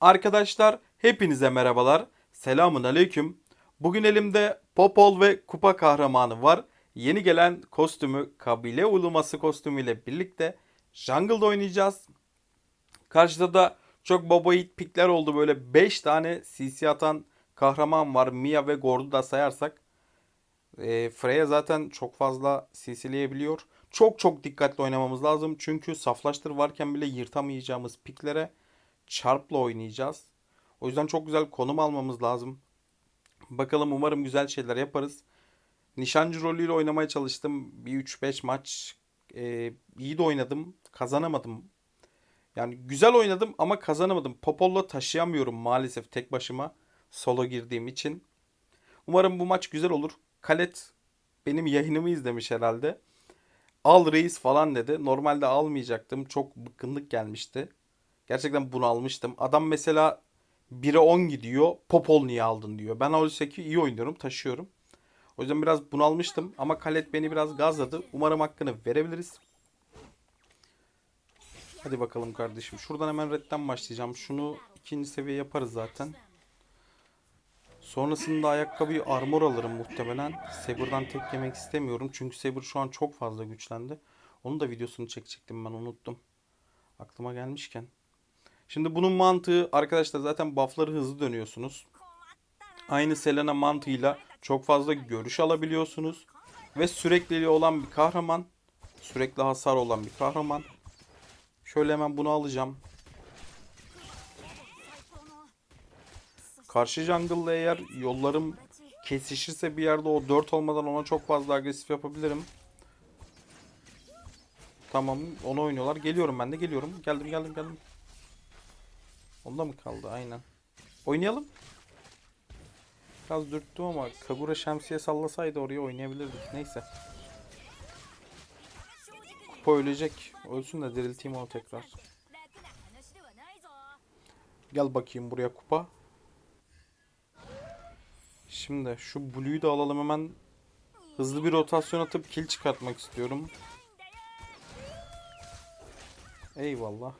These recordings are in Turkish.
Arkadaşlar hepinize merhabalar. Selamun aleyküm. Bugün elimde Popol ve Kupa kahramanı var. Yeni gelen kostümü kabile uluması kostümüyle birlikte Jungle'da oynayacağız. Karşıda da çok baba yiğit pikler oldu. Böyle 5 tane CC atan kahraman var. Mia ve Gord'u da sayarsak. E, Freya zaten çok fazla CC'leyebiliyor. Çok çok dikkatli oynamamız lazım. Çünkü saflaştır varken bile yırtamayacağımız piklere çarpla oynayacağız. O yüzden çok güzel konum almamız lazım. Bakalım umarım güzel şeyler yaparız. Nişancı rolüyle oynamaya çalıştım. Bir 3-5 maç e, iyi de oynadım. Kazanamadım. Yani güzel oynadım ama kazanamadım. Popol'la taşıyamıyorum maalesef tek başıma. Solo girdiğim için. Umarım bu maç güzel olur. Kalet benim yayınımı izlemiş herhalde. Al reis falan dedi. Normalde almayacaktım. Çok bıkkınlık gelmişti. Gerçekten bunu almıştım. Adam mesela 1'e 10 gidiyor. Popol niye aldın diyor. Ben oysa ki iyi oynuyorum. Taşıyorum. O yüzden biraz bunalmıştım. Ama Kalet beni biraz gazladı. Umarım hakkını verebiliriz. Hadi bakalım kardeşim. Şuradan hemen redden başlayacağım. Şunu ikinci seviye yaparız zaten. Sonrasında ayakkabıyı armor alırım muhtemelen. Saber'dan tek yemek istemiyorum. Çünkü Saber şu an çok fazla güçlendi. Onun da videosunu çekecektim ben unuttum. Aklıma gelmişken. Şimdi bunun mantığı arkadaşlar zaten buff'ları hızlı dönüyorsunuz. Aynı Selena mantığıyla çok fazla görüş alabiliyorsunuz. Ve sürekliliği olan bir kahraman. Sürekli hasar olan bir kahraman. Şöyle hemen bunu alacağım. Karşı jungle'la eğer yollarım kesişirse bir yerde o 4 olmadan ona çok fazla agresif yapabilirim. Tamam onu oynuyorlar. Geliyorum ben de geliyorum. Geldim geldim geldim. Onda mı kaldı? Aynen. Oynayalım. Biraz dürttüm ama Kagura şemsiye sallasaydı oraya oynayabilirdik. Neyse. Kupa ölecek. Ölsün de dirilteyim onu tekrar. Gel bakayım buraya kupa. Şimdi şu Blue'yu da alalım hemen. Hızlı bir rotasyon atıp kill çıkartmak istiyorum. Eyvallah.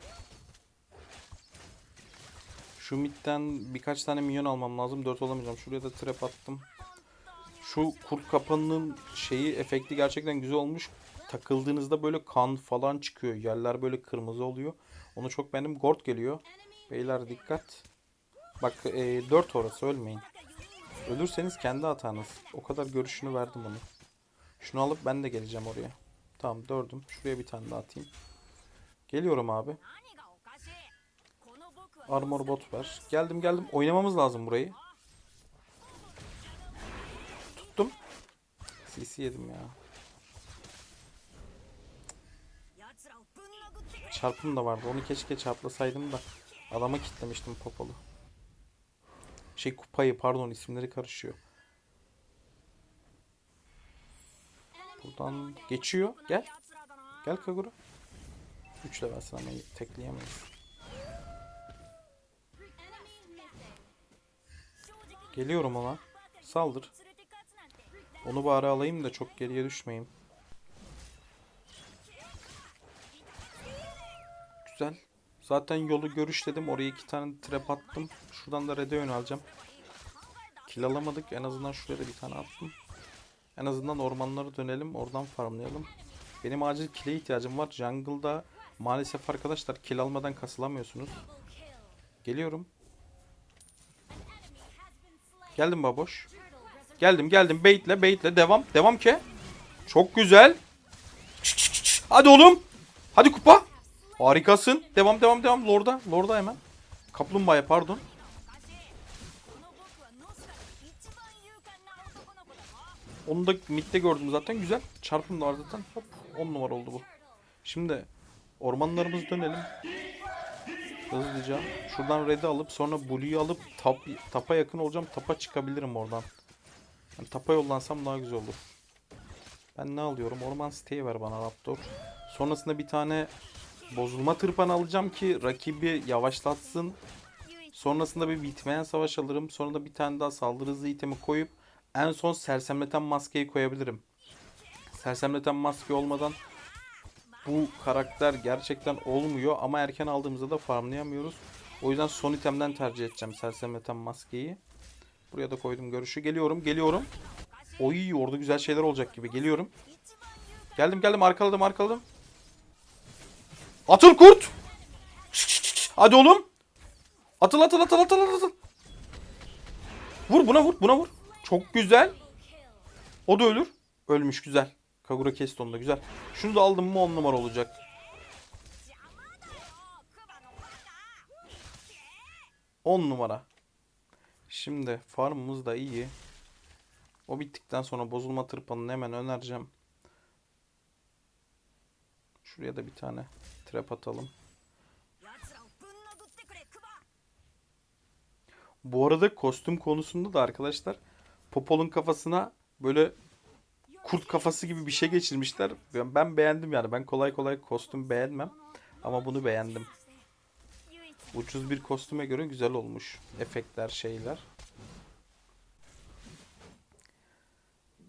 Şu midden birkaç tane minyon almam lazım. 4 olamayacağım. Şuraya da trap attım. Şu kurt kapanının şeyi efekti gerçekten güzel olmuş. Takıldığınızda böyle kan falan çıkıyor. Yerler böyle kırmızı oluyor. Onu çok beğendim. Gord geliyor. Beyler dikkat. Bak e, 4 orası ölmeyin. Ölürseniz kendi hatanız. O kadar görüşünü verdim onu. Şunu alıp ben de geleceğim oraya. Tamam dördüm. Şuraya bir tane daha atayım. Geliyorum abi. Armor bot ver. Geldim geldim. Oynamamız lazım burayı. Tuttum. CC yedim ya. Çarpım da vardı. Onu keşke çarplasaydım da. Adama kitlemiştim popolu. Şey kupayı pardon isimleri karışıyor. Buradan geçiyor. Gel. Gel Kagura. 3 levelsin ama tekleyemeyiz. Geliyorum ona. Saldır. Onu bari alayım da çok geriye düşmeyeyim. Güzel. Zaten yolu görüş dedim. Oraya iki tane trap attım. Şuradan da red'e yöneleceğim. Kill alamadık. En azından şuraya da bir tane attım. En azından ormanlara dönelim. Oradan farmlayalım. Benim acil kill'e ihtiyacım var. Jungle'da maalesef arkadaşlar kill almadan kasılamıyorsunuz. Geliyorum. Geldim baboş. Geldim geldim. Baitle baitle. Devam. Devam ki. Çok güzel. Hadi oğlum. Hadi kupa. Harikasın. Devam devam devam. Lord'a. Lord'a hemen. Kaplumbağaya pardon. Onu da midde gördüm zaten. Güzel. Çarpım da var zaten. Hop. 10 numara oldu bu. Şimdi ormanlarımızı dönelim. Hızlıca. Şuradan red'i alıp sonra blue'yu alıp tap, tapa yakın olacağım. Tapa çıkabilirim oradan. Yani tapa yollansam daha güzel olur. Ben ne alıyorum? Orman siteyi ver bana Raptor. Sonrasında bir tane bozulma tırpanı alacağım ki rakibi yavaşlatsın. Sonrasında bir bitmeyen savaş alırım. Sonra da bir tane daha saldırı hızı itemi koyup en son sersemleten maskeyi koyabilirim. Sersemleten maske olmadan bu karakter gerçekten olmuyor ama erken aldığımızda da farmlayamıyoruz. O yüzden son itemden tercih edeceğim sersemleten maskeyi. Buraya da koydum görüşü. Geliyorum, geliyorum. Oy orada güzel şeyler olacak gibi. Geliyorum. Geldim geldim arkaladım arkaladım. Atıl kurt. Hadi oğlum. Atıl atıl atıl atıl. atıl. Vur buna vur buna vur. Çok güzel. O da ölür. Ölmüş güzel. Kagura kesti onu da güzel. Şunu da aldım mı 10 numara olacak. On numara. Şimdi farmımız da iyi. O bittikten sonra bozulma tırpanını hemen önereceğim. Şuraya da bir tane trap atalım. Bu arada kostüm konusunda da arkadaşlar Popol'un kafasına böyle kurt kafası gibi bir şey geçirmişler. Ben, ben beğendim yani. Ben kolay kolay kostüm beğenmem. Ama bunu beğendim. Ucuz bir kostüme göre güzel olmuş. Efektler, şeyler.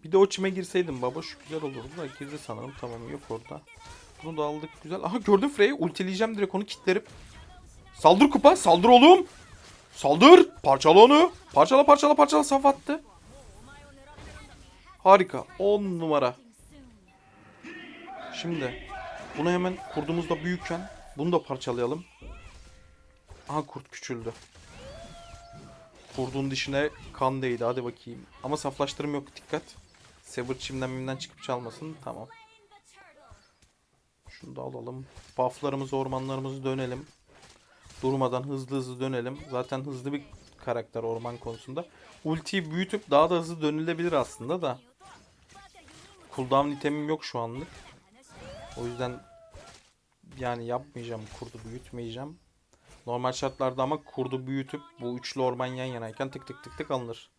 Bir de o çime girseydim baba şu güzel olurdu da girdi sanırım. Tamam yok orada. Bunu da aldık güzel. Aha gördün Frey'i ultileyeceğim direkt onu kilitlerim. Saldır kupa saldır oğlum. Saldır. Parçala onu. Parçala parçala parçala saf attı. Harika. 10 numara. Şimdi bunu hemen kurdumuzda büyükken bunu da parçalayalım. Aha kurt küçüldü. Kurdun dişine kan değdi. Hadi bakayım. Ama saflaştırım yok. Dikkat. Sever çimden mimden çıkıp çalmasın. Tamam. Şunu da alalım. Bufflarımızı, ormanlarımızı dönelim. Durmadan hızlı hızlı dönelim. Zaten hızlı bir karakter orman konusunda. Ultiyi büyütüp daha da hızlı dönülebilir aslında da. Cooldown itemim yok şu anlık. O yüzden yani yapmayacağım. Kurdu büyütmeyeceğim. Normal şartlarda ama kurdu büyütüp bu üçlü orman yan yanayken tık tık tık tık alınır.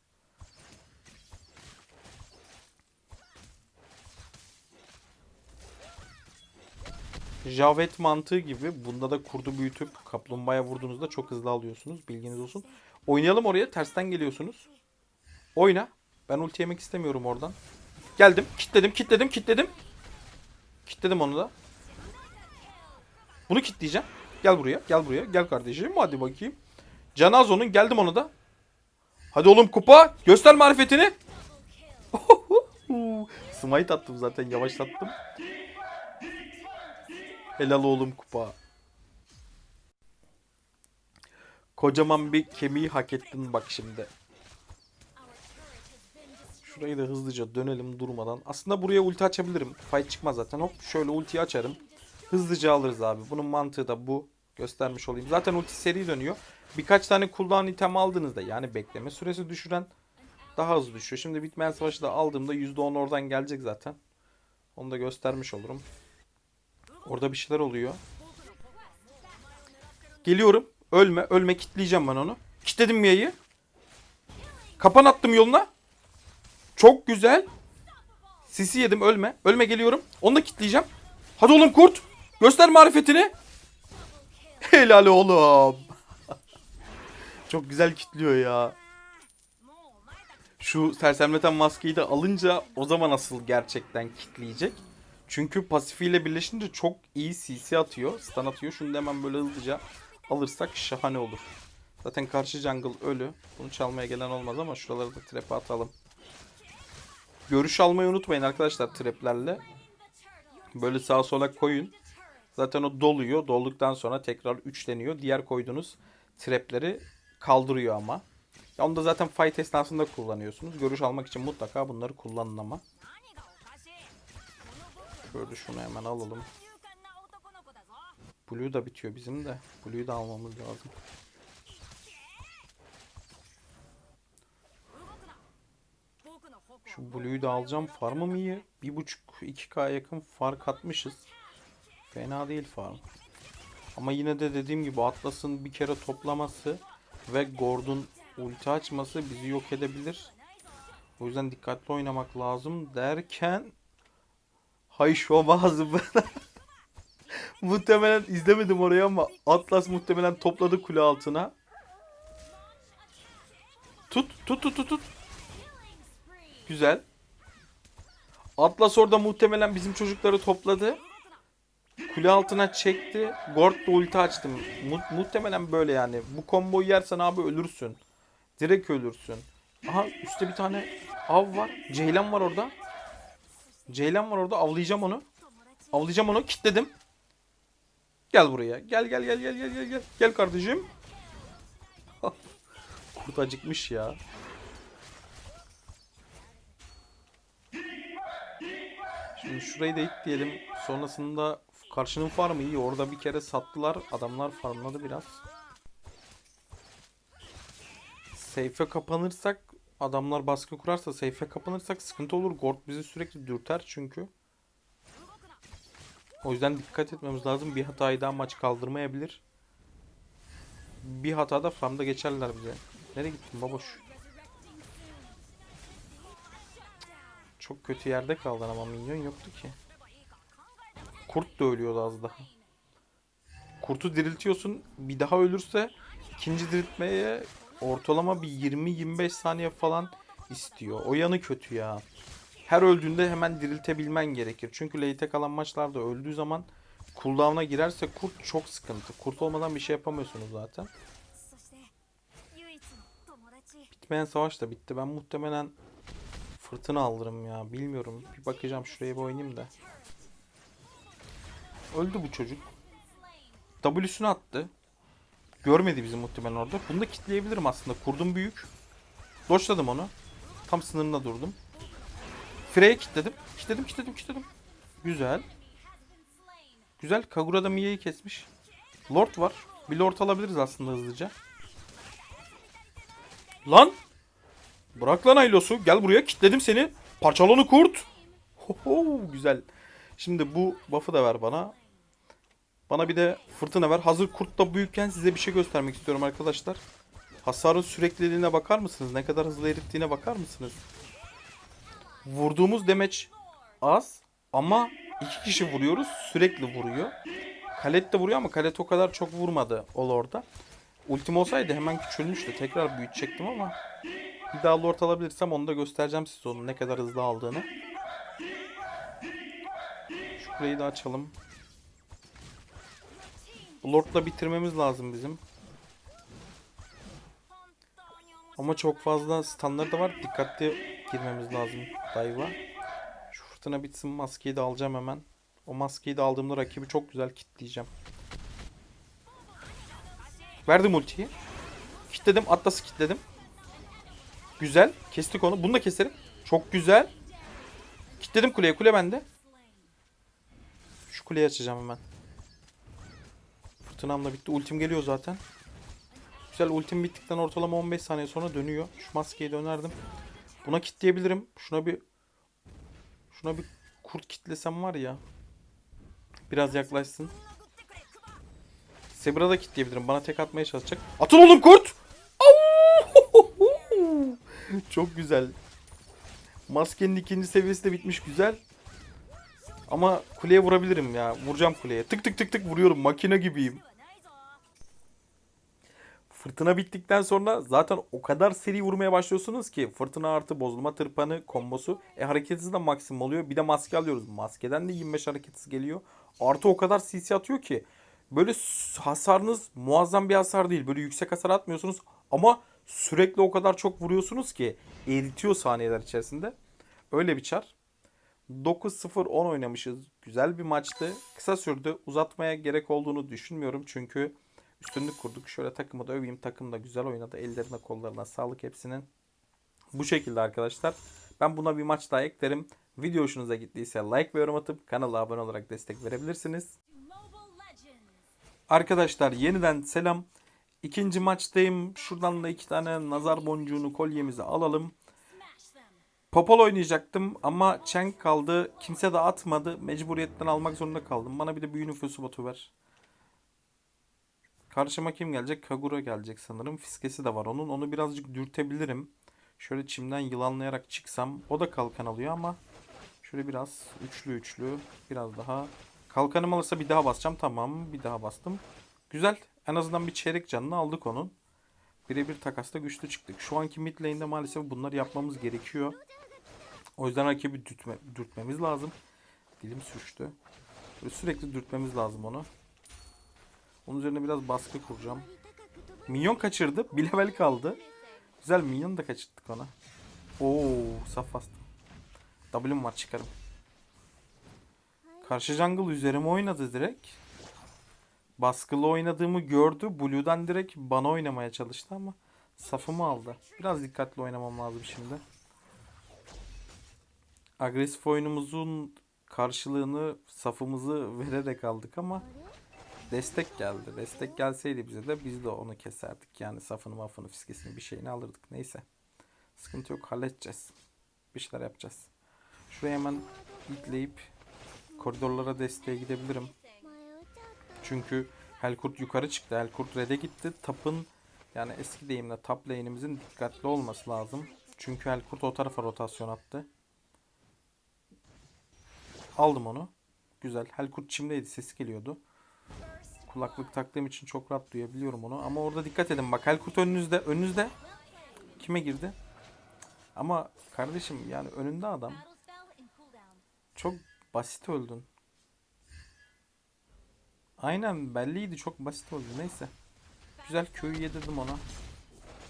Javet mantığı gibi bunda da kurdu büyütüp kaplumbağaya vurduğunuzda çok hızlı alıyorsunuz. Bilginiz olsun. Oynayalım oraya. Tersten geliyorsunuz. Oyna. Ben ulti yemek istemiyorum oradan. Geldim. Kitledim, kitledim, kitledim. Kitledim onu da. Bunu kitleyeceğim. Gel buraya, gel buraya. Gel kardeşim. Hadi bakayım. Canazo'nun geldim onu da. Hadi oğlum kupa. Göster marifetini. Smite attım zaten. Yavaşlattım. Helal oğlum kupa. Kocaman bir kemiği hak ettin bak şimdi. Şurayı da hızlıca dönelim durmadan. Aslında buraya ulti açabilirim. Fight çıkmaz zaten. Hop şöyle ultiyi açarım. Hızlıca alırız abi. Bunun mantığı da bu. Göstermiş olayım. Zaten ulti seri dönüyor. Birkaç tane cooldown item aldığınızda yani bekleme süresi düşüren daha hızlı düşüyor. Şimdi bitmeyen savaşı da aldığımda %10 oradan gelecek zaten. Onu da göstermiş olurum. Orada bir şeyler oluyor. Geliyorum. Ölme. Ölme. Kitleyeceğim ben onu. Kitledim Mia'yı. Kapan attım yoluna. Çok güzel. Sisi yedim ölme. Ölme geliyorum. Onu da kitleyeceğim. Hadi oğlum kurt. Göster marifetini. Helal oğlum. Çok güzel kitliyor ya. Şu sersemleten maskeyi de alınca o zaman asıl gerçekten kitleyecek. Çünkü pasifiyle birleşince çok iyi CC atıyor. Stun atıyor. Şunu da hemen böyle hızlıca alırsak şahane olur. Zaten karşı jungle ölü. Bunu çalmaya gelen olmaz ama şuraları da trap'e atalım. Görüş almayı unutmayın arkadaşlar traplerle. Böyle sağa sola koyun. Zaten o doluyor. Dolduktan sonra tekrar üçleniyor. Diğer koyduğunuz trapleri kaldırıyor ama. Ya onu da zaten fight esnasında kullanıyorsunuz. Görüş almak için mutlaka bunları kullanın ama. Şöyle şunu hemen alalım. Blue da bitiyor bizim de. Blue'yu da almamız lazım. Şu Blue'yu da alacağım. Farmım iyi. 1.5-2k yakın fark atmışız. Fena değil farm. Ama yine de dediğim gibi Atlas'ın bir kere toplaması ve Gordon ulti açması bizi yok edebilir. O yüzden dikkatli oynamak lazım derken Hay şu bazı muhtemelen izlemedim orayı ama Atlas muhtemelen topladı kule altına. Tut tut tut tut tut. Güzel. Atlas orada muhtemelen bizim çocukları topladı. Kule altına çekti. Gord da ulti açtım. Mu- muhtemelen böyle yani. Bu komboyu yersen abi ölürsün. Direkt ölürsün. Aha üstte bir tane av var. Ceylan var orada. Ceylan var orada. Avlayacağım onu. Avlayacağım onu. Kitledim. Gel buraya. Gel gel gel gel gel gel gel. Gel kardeşim. Kurt acıkmış ya. Şurayı da it diyelim. Sonrasında karşının farmı iyi. Orada bir kere sattılar. Adamlar farmladı biraz. Seyfe kapanırsak adamlar baskı kurarsa seyfe kapanırsak sıkıntı olur. Gord bizi sürekli dürter çünkü. O yüzden dikkat etmemiz lazım. Bir hatayı daha maç kaldırmayabilir. Bir hatada farmda geçerler bize. Nereye gittin baboş? Çok kötü yerde kaldı ama minyon yoktu ki. Kurt da ölüyordu az daha. Kurtu diriltiyorsun. Bir daha ölürse ikinci diriltmeye ortalama bir 20-25 saniye falan istiyor. O yanı kötü ya. Her öldüğünde hemen diriltebilmen gerekir. Çünkü late kalan maçlarda öldüğü zaman cooldown'a girerse kurt çok sıkıntı. Kurt olmadan bir şey yapamıyorsunuz zaten. Bitmeyen savaş da bitti. Ben muhtemelen fırtına alırım ya. Bilmiyorum. Bir bakacağım şuraya bir oynayayım da. Öldü bu çocuk. W'sünü attı. Görmedi bizi muhtemelen orada. Bunu da kitleyebilirim aslında. Kurdum büyük. Doşladım onu. Tam sınırında durdum. Frey'e kitledim. Kitledim, kitledim, kitledim. Güzel. Güzel. Kagura da Mia'yı kesmiş. Lord var. Bir Lord alabiliriz aslında hızlıca. Lan! Bırak lan Aylos'u. Gel buraya. Kitledim seni. Parçala onu kurt. Hoho, güzel. Şimdi bu buff'ı da ver bana. Bana bir de fırtına ver. Hazır kurt da büyükken size bir şey göstermek istiyorum arkadaşlar. Hasarın sürekliliğine bakar mısınız? Ne kadar hızlı erittiğine bakar mısınız? Vurduğumuz demeç az ama iki kişi vuruyoruz. Sürekli vuruyor. Kalet de vuruyor ama Kalet o kadar çok vurmadı ol orada. Ultim olsaydı hemen küçülmüştü. Tekrar büyütecektim ama bir daha lord alabilirsem onu da göstereceğim size onun ne kadar hızlı aldığını. Şu kuleyi de açalım. Lordla bitirmemiz lazım bizim. Ama çok fazla stunları da var. Dikkatli girmemiz lazım dive'a. Şu fırtına bitsin maskeyi de alacağım hemen. O maskeyi de aldığımda rakibi çok güzel kitleyeceğim. Verdim ultiyi. Kitledim. Atlas'ı kitledim. Güzel. Kestik onu. Bunu da keserim. Çok güzel. Kitledim kuleye. Kule bende. Şu kuleyi açacağım hemen. Fırtınam da bitti. Ultim geliyor zaten. Güzel. Ultim bittikten ortalama 15 saniye sonra dönüyor. Şu maskeyi de önerdim. Buna kitleyebilirim. Şuna bir şuna bir kurt kitlesem var ya. Biraz yaklaşsın. Sebra da kitleyebilirim. Bana tek atmaya çalışacak. Atın oğlum kurt! Çok güzel. Maskenin ikinci seviyesi de bitmiş güzel. Ama kuleye vurabilirim ya. Vuracağım kuleye. Tık tık tık tık vuruyorum. Makine gibiyim. Fırtına bittikten sonra zaten o kadar seri vurmaya başlıyorsunuz ki fırtına artı bozulma tırpanı kombosu. E hareketsiz de maksimum oluyor. Bir de maske alıyoruz. Maskeden de 25 hareketsiz geliyor. Artı o kadar CC atıyor ki böyle hasarınız muazzam bir hasar değil. Böyle yüksek hasar atmıyorsunuz ama sürekli o kadar çok vuruyorsunuz ki eritiyor saniyeler içerisinde. Öyle bir çar. 9-0-10 oynamışız. Güzel bir maçtı. Kısa sürdü. Uzatmaya gerek olduğunu düşünmüyorum. Çünkü üstünlük kurduk. Şöyle takımı da öveyim. Takım da güzel oynadı. Ellerine kollarına sağlık hepsinin. Bu şekilde arkadaşlar. Ben buna bir maç daha eklerim. Video hoşunuza gittiyse like ve yorum atıp kanala abone olarak destek verebilirsiniz. Arkadaşlar yeniden selam. İkinci maçtayım. Şuradan da iki tane nazar boncuğunu kolyemizi alalım. Popol oynayacaktım ama Cheng kaldı. Kimse de atmadı. Mecburiyetten almak zorunda kaldım. Bana bir de büyü nüfusu botu ver. Karşıma kim gelecek? Kagura gelecek sanırım. Fiskesi de var onun. Onu birazcık dürtebilirim. Şöyle çimden yılanlayarak çıksam. O da kalkan alıyor ama şöyle biraz üçlü üçlü biraz daha. Kalkanım alırsa bir daha basacağım. Tamam bir daha bastım. Güzel. En azından bir çeyrek canını aldık onun. Birebir takasta güçlü çıktık. Şu anki mid lane'de maalesef bunları yapmamız gerekiyor. O yüzden rakibi dürtme, dürtmemiz lazım. Dilim sürçtü. Böyle sürekli dürtmemiz lazım onu. Onun üzerine biraz baskı kuracağım. Minyon kaçırdı. Bir level kaldı. Güzel minyon da kaçırttık ona. Oo, saf bastım. W'm var çıkarım. Karşı jungle üzerime oynadı direkt. Baskılı oynadığımı gördü. Blue'dan direkt bana oynamaya çalıştı ama safımı aldı. Biraz dikkatli oynamam lazım şimdi. Agresif oyunumuzun karşılığını safımızı vererek aldık ama destek geldi. Destek gelseydi bize de biz de onu keserdik. Yani safını mafını fiskesini bir şeyini alırdık. Neyse. Sıkıntı yok halledeceğiz. Bir şeyler yapacağız. Şuraya hemen itleyip koridorlara desteğe gidebilirim. Çünkü Helkurt yukarı çıktı. Helkurt red'e gitti. Tap'ın yani eski deyimle top lane'imizin dikkatli olması lazım. Çünkü Helkurt o tarafa rotasyon attı. Aldım onu. Güzel. Helkurt çimdeydi. Sesi geliyordu. Kulaklık taktığım için çok rahat duyabiliyorum onu. Ama orada dikkat edin. Bak Helkurt önünüzde. Önünüzde. Kime girdi? Ama kardeşim yani önünde adam. Çok basit öldün. Aynen belliydi çok basit oldu neyse. Güzel köyü yedirdim ona.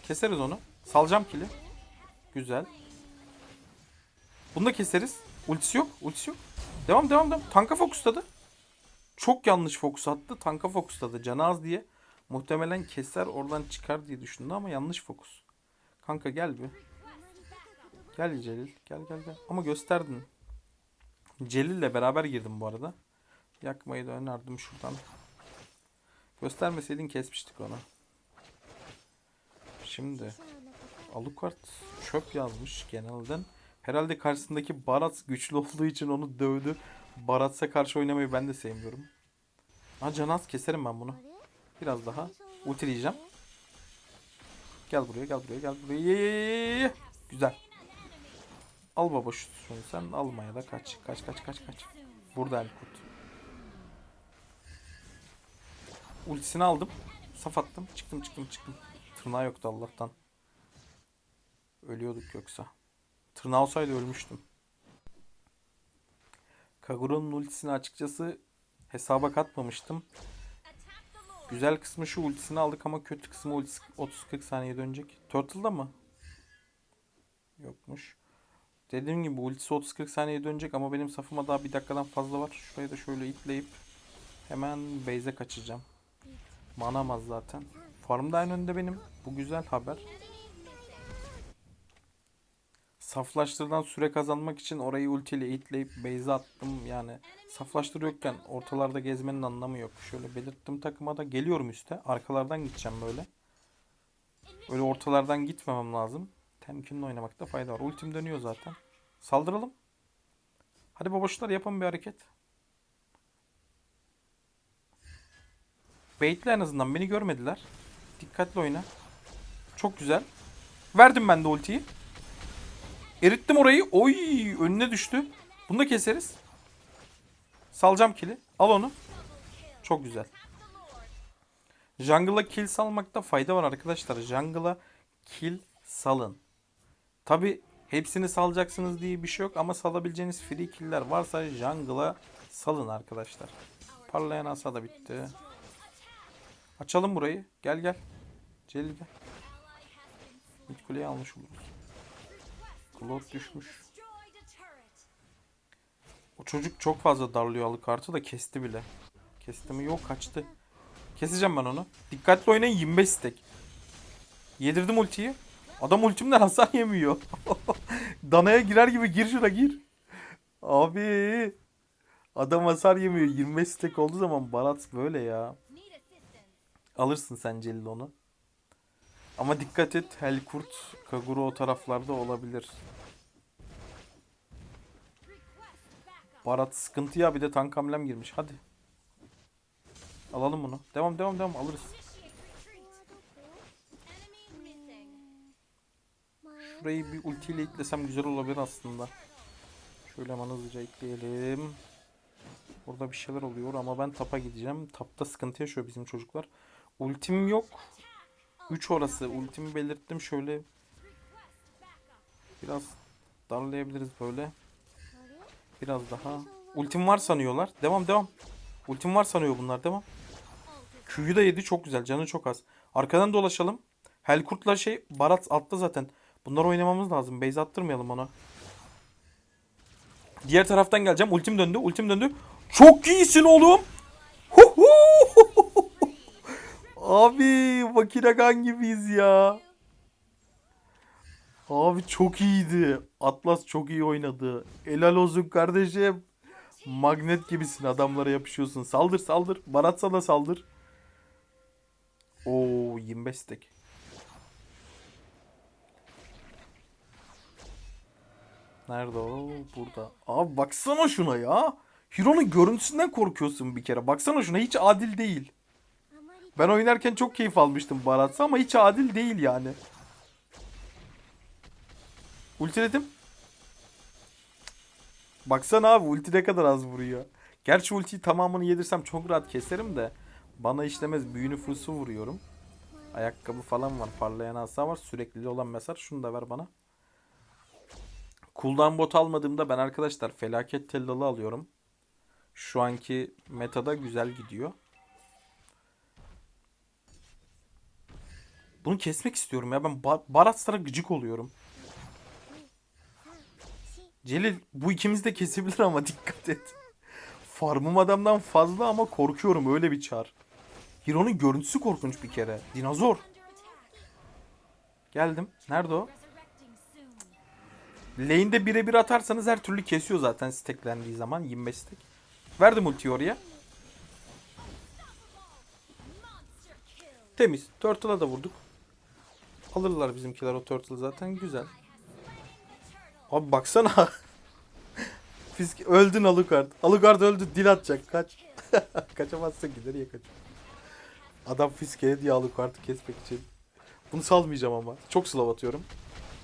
Keseriz onu. Salacağım kili. Güzel. Bunu da keseriz. Ultisi yok. Ultisi yok. Devam devam devam. Tanka fokusladı. Çok yanlış fokus attı. Tanka fokusladı. Canı az diye. Muhtemelen keser oradan çıkar diye düşündü ama yanlış fokus. Kanka gel bir. Gel Celil. Gel gel gel. Ama gösterdin. Celil'le beraber girdim bu arada. Yakmayı da önerdim şuradan. Göstermeseydin kesmiştik onu. Şimdi Alucard çöp yazmış genelden. Herhalde karşısındaki Barat güçlü olduğu için onu dövdü. Barat'a karşı oynamayı ben de sevmiyorum. Ha Canaz keserim ben bunu. Biraz daha ultileyeceğim. Gel buraya gel buraya gel buraya. Güzel. Al baba şu şunu sen almaya da kaç. Kaç kaç kaç kaç. Burada Elkurt. Ultisini aldım. Saf attım. Çıktım çıktım çıktım. Tırnağı yoktu Allah'tan. Ölüyorduk yoksa. Tırnağı olsaydı ölmüştüm. Kaguro'nun ultisini açıkçası hesaba katmamıştım. Güzel kısmı şu ultisini aldık ama kötü kısmı ultisi 30-40 saniye dönecek. Turtle'da mı? Yokmuş. Dediğim gibi ultisi 30-40 saniye dönecek ama benim safıma daha bir dakikadan fazla var. Şurayı da şöyle itleyip hemen base'e kaçacağım. Manamaz zaten. Farmda en önde benim. Bu güzel haber. Saflaştırdan süre kazanmak için orayı ultiyle itleyip base'e attım. Yani saflaştır yokken ortalarda gezmenin anlamı yok. Şöyle belirttim takıma da geliyorum üste. Arkalardan gideceğim böyle. Öyle ortalardan gitmemem lazım. Temkinli oynamakta fayda var. Ultim dönüyor zaten. Saldıralım. Hadi baboşlar yapın bir hareket. Bait'le en azından beni görmediler. Dikkatli oyna. Çok güzel. Verdim ben de ultiyi. Erittim orayı. Oy önüne düştü. Bunu da keseriz. Salacağım kili. Al onu. Çok güzel. Jungle'a kill salmakta fayda var arkadaşlar. Jungle'a kill salın. Tabi hepsini salacaksınız diye bir şey yok ama salabileceğiniz free kill'ler varsa jungle'a salın arkadaşlar. Parlayan asa da bitti. Açalım burayı. Gel gel. Celil gel. Mid kuleyi almış oluruz. Claude düşmüş. O çocuk çok fazla darlıyor alı kartı da kesti bile. Kesti mi? Yok kaçtı. Keseceğim ben onu. Dikkatli oynayın 25 stack. Yedirdim ultiyi. Adam ultimden hasar yemiyor. Danaya girer gibi gir şuna gir. Abi. Adam hasar yemiyor. 25 stack olduğu zaman Barat böyle ya. Alırsın sen Celil onu. Ama dikkat et Helkurt, Kaguro o taraflarda olabilir. Barat sıkıntı ya bir de tank hamlem girmiş. Hadi. Alalım bunu. Devam devam devam alırız. Şurayı bir ultiyle itlesem güzel olabilir aslında. Şöyle hemen hızlıca ekleyelim. Burada bir şeyler oluyor ama ben tapa gideceğim. Tapta sıkıntı yaşıyor bizim çocuklar. Ultim yok. 3 orası. Ultimi belirttim. Şöyle biraz darlayabiliriz böyle. Biraz daha. Ultim var sanıyorlar. Devam devam. Ultim var sanıyor bunlar. Devam. Q'yu da yedi çok güzel. Canı çok az. Arkadan dolaşalım. Helkurt'la şey Barat altta zaten. Bunları oynamamız lazım. Base attırmayalım ona. Diğer taraftan geleceğim. Ultim döndü. Ultim döndü. Çok iyisin oğlum. Abi Vakiragan gibiyiz ya. Abi çok iyiydi. Atlas çok iyi oynadı. Helal olsun kardeşim. Magnet gibisin adamlara yapışıyorsun. Saldır saldır. Barat sana saldır. Oo 25 stack. Nerede o? Burada. Abi baksana şuna ya. Hiro'nun görüntüsünden korkuyorsun bir kere. Baksana şuna hiç adil değil. Ben oynarken çok keyif almıştım Baratsa ama hiç adil değil yani. Ultiledim. Baksana abi ulti ne kadar az vuruyor. Gerçi ultiyi tamamını yedirsem çok rahat keserim de. Bana işlemez büyü nüfusu vuruyorum. Ayakkabı falan var. Parlayan asa var. Sürekli olan mesaj. Şunu da ver bana. Cooldown bot almadığımda ben arkadaşlar felaket tellalı alıyorum. Şu anki metada güzel gidiyor. Bunu kesmek istiyorum ya. Ben Bar Baratlara gıcık oluyorum. Celil bu ikimiz de kesebilir ama dikkat et. Farmım adamdan fazla ama korkuyorum öyle bir çar. Hiro'nun görüntüsü korkunç bir kere. Dinozor. Geldim. Nerede o? Lane'de birebir atarsanız her türlü kesiyor zaten steklendiği zaman 25 stek. Verdim ultiyi oraya. Temiz. Turtle'a da vurduk. Alırlar bizimkiler o turtle zaten güzel. Abi baksana. Fisk öldün Alucard. Alucard öldü dil atacak kaç. Kaçamazsın ki nereye kaç. Adam fiskeye diye Alucard'ı kesmek için. Bunu salmayacağım ama. Çok slow atıyorum.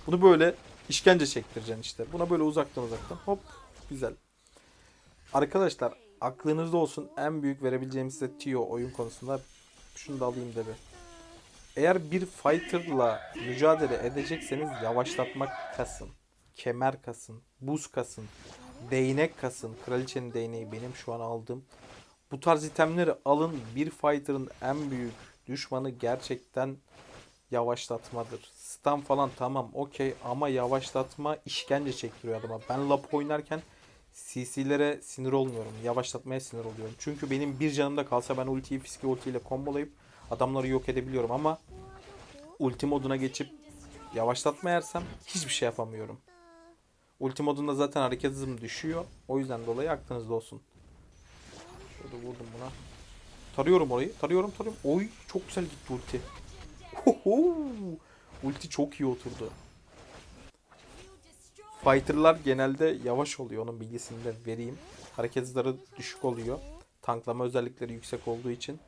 Bunu böyle işkence çektireceksin işte. Buna böyle uzaktan uzaktan hop güzel. Arkadaşlar aklınızda olsun en büyük verebileceğim size Tio oyun konusunda şunu da alayım bir. Eğer bir fighter'la mücadele edecekseniz yavaşlatmak kasın. Kemer kasın. Buz kasın. Değnek kasın. Kraliçenin değneği benim şu an aldığım. Bu tarz itemleri alın. Bir fighter'ın en büyük düşmanı gerçekten yavaşlatmadır. Stun falan tamam okey ama yavaşlatma işkence çektiriyor adama. Ben lap oynarken CC'lere sinir olmuyorum. Yavaşlatmaya sinir oluyorum. Çünkü benim bir canımda kalsa ben ultiyi fiske ultiyle kombolayıp adamları yok edebiliyorum ama ulti moduna geçip yavaşlatma yersem hiçbir şey yapamıyorum. Ulti modunda zaten hareket hızım düşüyor. O yüzden dolayı aklınızda olsun. Şöyle vurdum buna. Tarıyorum orayı. Tarıyorum tarıyorum. Oy çok güzel gitti ulti. Hoho! Ulti çok iyi oturdu. Fighter'lar genelde yavaş oluyor. Onun bilgisini de vereyim. Hareket hızları düşük oluyor. Tanklama özellikleri yüksek olduğu için.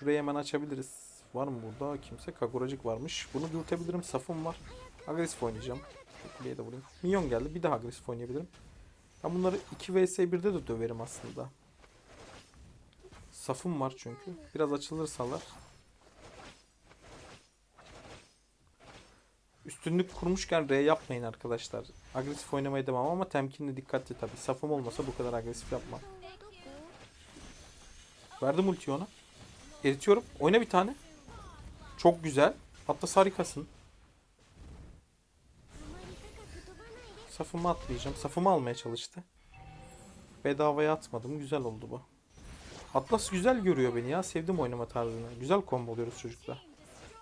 Şurayı hemen açabiliriz. Var mı burada? Kimse. Kaguracık varmış. Bunu dürtebilirim. Safım var. Agresif oynayacağım. Kuleye de vurayım. Minyon geldi. Bir daha agresif oynayabilirim. Ben bunları 2 vs 1'de de döverim aslında. Safım var çünkü. Biraz açılırsalar. Üstünlük kurmuşken R yapmayın arkadaşlar. Agresif oynamaya devam ama temkinli dikkatli tabi. Safım olmasa bu kadar agresif yapmam. Verdim ultiyi ona. Eritiyorum. Oyna bir tane. Çok güzel. Hatta harikasın. Safımı atlayacağım. Safımı almaya çalıştı. Bedavaya atmadım. Güzel oldu bu. Atlas güzel görüyor beni ya. Sevdim oynama tarzını. Güzel combo oluyoruz çocukla.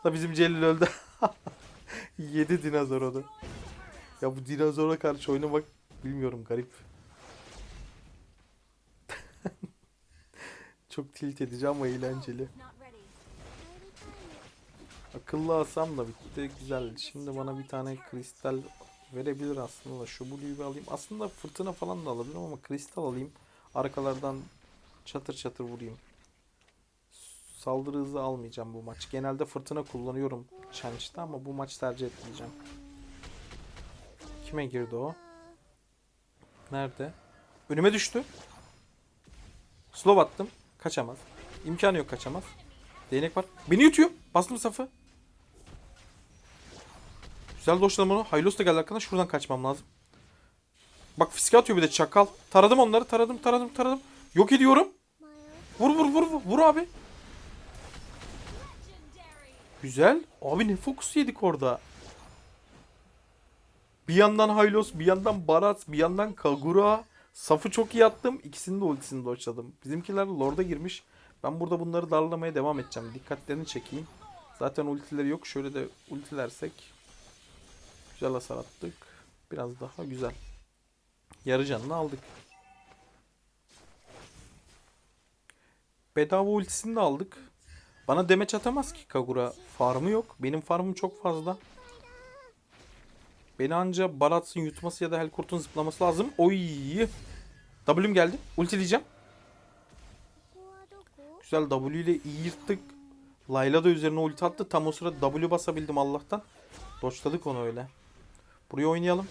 Da bizim Celil öldü. Yedi dinozor onu. Ya bu dinozora karşı oynamak bilmiyorum garip. Çok tilt edici ama eğlenceli. Akıllı asam da bitti. Güzel. Şimdi bana bir tane kristal verebilir aslında da. Şu blue'yu alayım. Aslında fırtına falan da alabilirim ama kristal alayım. Arkalardan çatır çatır vurayım. Saldırı hızı almayacağım bu maç. Genelde fırtına kullanıyorum Challenge'da ama bu maç tercih etmeyeceğim. Kime girdi o? Nerede? Önüme düştü. Slow attım. Kaçamaz. İmkanı yok kaçamaz. Değnek var. Beni yutuyor. Bastım safı. Güzel doşladım onu. Haylos da geldi arkadan. Şuradan kaçmam lazım. Bak fiske atıyor bir de çakal. Taradım onları taradım taradım taradım. Yok ediyorum. Vur vur vur vur, vur abi. Güzel. Abi ne fokus yedik orada. Bir yandan Hylos, bir yandan Barat, bir yandan Kagura. Safı çok iyi attım. İkisinin de ultisini doçladım. Bizimkiler Lord'a girmiş. Ben burada bunları darlamaya devam edeceğim. Dikkatlerini çekeyim. Zaten ultileri yok. Şöyle de ultilersek. Güzel hasar attık. Biraz daha güzel. Yarı canını aldık. Bedava ultisini de aldık. Bana demeç atamaz ki Kagura. Farmı yok. Benim farmım çok fazla. Beni anca Barats'ın yutması ya da Helkurt'un zıplaması lazım. Oy. W'm geldi. Ulti diyeceğim. Güzel W ile iyi yırttık. Layla da üzerine ulti attı. Tam o sırada W basabildim Allah'tan. Doçladık onu öyle. Buraya oynayalım.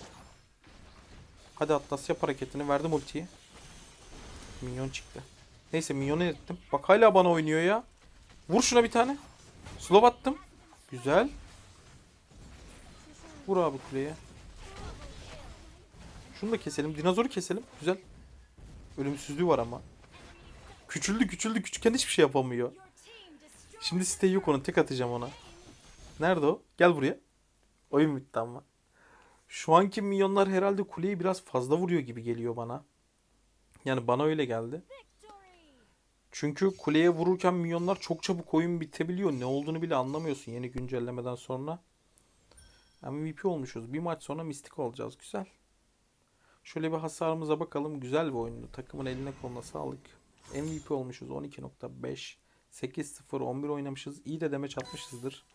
Hadi Atlas yap hareketini. Verdim ultiyi. Minyon çıktı. Neyse minyonu ettim. Bak hala bana oynuyor ya. Vur şuna bir tane. Slow attım. Güzel. Vur abi kuleye. Şunu da keselim. Dinozoru keselim. Güzel. Ölümsüzlüğü var ama. Küçüldü küçüldü. Küçükken hiçbir şey yapamıyor. Şimdi site yok onun. Tek atacağım ona. Nerede o? Gel buraya. Oyun bitti ama. Şu anki minyonlar herhalde kuleyi biraz fazla vuruyor gibi geliyor bana. Yani bana öyle geldi. Çünkü kuleye vururken minyonlar çok çabuk oyun bitebiliyor. Ne olduğunu bile anlamıyorsun yeni güncellemeden sonra. MVP olmuşuz. Bir maç sonra mistik olacağız. Güzel. Şöyle bir hasarımıza bakalım. Güzel bir oyundu. Takımın eline koluna sağlık. MVP olmuşuz. 12.5 8-0 11 oynamışız. İyi de demeç atmışızdır.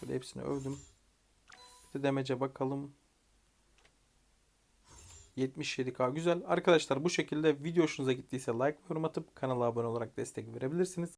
Şöyle hepsini övdüm. Bir de demece bakalım. 77k güzel. Arkadaşlar bu şekilde video hoşunuza gittiyse like yorum atıp kanala abone olarak destek verebilirsiniz.